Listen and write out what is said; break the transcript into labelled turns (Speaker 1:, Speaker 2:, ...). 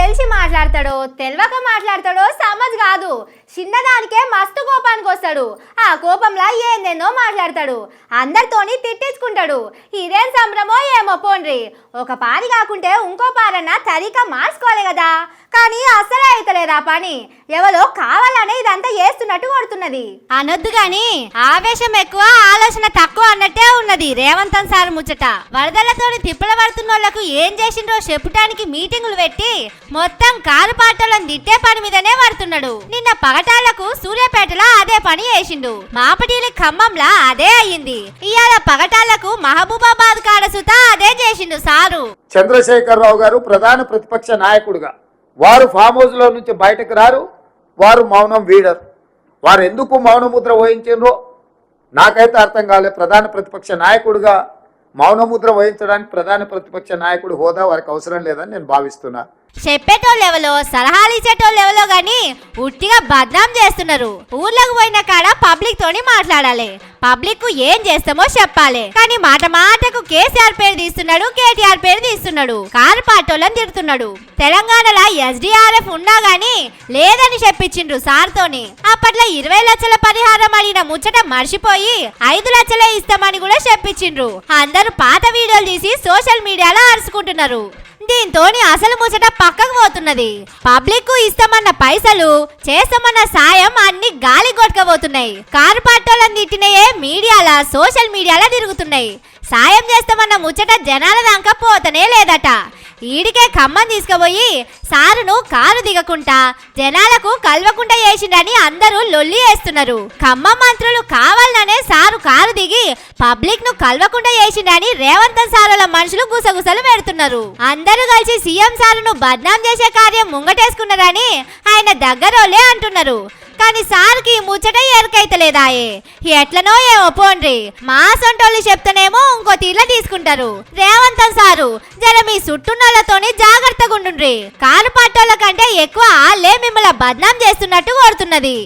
Speaker 1: తెలిసి మాట్లాడతాడో తెలియక మాట్లాడతాడో సమజ్ కాదు. చిన్నదానికే మస్తు కోపానికి వస్తాడు ఆ కోపంలా ఏందేందో మాట్లాడతాడు. అందరితోని తిట్టించుకుంటాడు ఇదేం సంభ్రమో ఏమో పోండ్రి ఒక పారి కాకుంటే ఇంకో పారన్న తరిక మార్చుకోలే కదా. కానీ అసలే అయితలేదు ఆ పని? ఎవరో కావాలనే ఇదంతా చేస్తున్నట్టు కొడుతున్నది. అనొద్దు గాని ఆవేశం ఎక్కువ ఆలోచన తక్కువ అన్నట్టే ఉన్నది రేవంతన్ సార్ ముచ్చట. వరదలతోని తిప్పల పడుతున్న వాళ్ళకు ఏం చేసిండ్రో చెప్పడానికి మీటింగులు పెట్టి మొత్తం కారు పాటలను తిట్టే పని మీదనే పడుతున్నాడు. నిన్న పగటాలకు సూర్యాపేటలో అదే పని చేసిండు. మాపటిలి ఖమ్మంలా అదే అయ్యింది. ఇవాళ పగటాలకు మహబూబాబాద్ కాడ సుతా అదే చేసిండు సారు.
Speaker 2: చంద్రశేఖరరావు గారు ప్రధాన ప్రతిపక్ష నాయకుడుగా. వారు ఫామ్ హౌస్లో నుంచి బయటకు రారు. వారు మౌనం వీడరు. వారు ఎందుకు మౌనముద్ర వహించారో నాకైతే అర్థం కాలేదు ప్రధాన ప్రతిపక్ష నాయకుడిగా మౌనముద్ర వహించడానికి ప్రధాన ప్రతిపక్ష నాయకుడు హోదా వారికి అవసరం లేదని నేను భావిస్తున్నా.
Speaker 1: చెప్పేటోళ్ళు ఎవరో సలహాలు ఇచ్చేటోళ్ళు ఎవరో గాని ఉట్టిగా బద్నాం చేస్తున్నారు. ఊర్లోకి పోయిన కాడ పబ్లిక్ తోని మాట్లాడాలి. పబ్లిక్కు ఏం చేస్తామో చెప్పాలి. కానీ మాట మాటకు కేసీఆర్ పేరు తీస్తున్నాడు కేటీఆర్ పేరు తీస్తున్నాడు. కారు పాటోళ్ళని తిడుతున్నాడు. తెలంగాణలో ఎస్డిఆర్ఎఫ్ ఉన్నా గానీ లేదని చెప్పించిండ్రు సార్ తోని. అప్పట్లో ఇరవై లక్షల పరిహారం అడిగిన ముచ్చట మర్చిపోయి ఐదు లక్షలే ఇస్తామని కూడా చెప్పించిండ్రు. అందరూ పాత వీడియోలు తీసి సోషల్ మీడియాలో అరుచుకుంటున్నారు. దీంతో అసలు ముచ్చట పక్కకు పోతున్నది. పబ్లిక్కు ఇస్తామన్న పైసలు చేస్తామన్న సాయం అన్ని గాలి కొట్టుకపోతున్నాయి. కారు పట్టోళ్ళని తిట్టినయే మీడియాల సోషల్ మీడియాలో తిరుగుతున్నాయి. సాయం చేస్తామన్న ముచ్చట జనాల దాకా పోతనే లేదట. ఈడికే ఖమ్మం తీసుకుపోయి సారును కారు దిగకుండా జనాలకు కలవకుండా చేసిండని అందరూ లొల్లి వేస్తున్నారు. ఖమ్మం మంత్రులు కావాలనే సారు కారు దిగి పబ్లిక్ను కలవకుండా చేసిండని రేవంత్ సారుల మనుషులు గుసగుసలు పెడుతున్నారు. అందరూ కలిసి సీఎం సారును బద్నాం చేసే కార్యం ముంగటేసుకున్నారని ఆయన దగ్గరోలే అంటున్నారు. కానీ సార్కి ముచ్చట ముచ్చట ఎరకైతలేదాయే ఎట్లనో ఏమో పోండ్రి. మా సొంటోళ్ళు చెప్తేనేమో ఇంకో తీర్ల తీసుకుంటారు. రేవంత్ సారు జర మీ చుట్టున్నోళ్ళతోనే జాగ్రత్తగా ఉండుండ్రి. కారు పట్టోళ్ళ కంటే ఎక్కువ ఆళ్ళే మిమ్మల్ని బద్నాం చేస్తున్నట్టు కోరుతున్నది.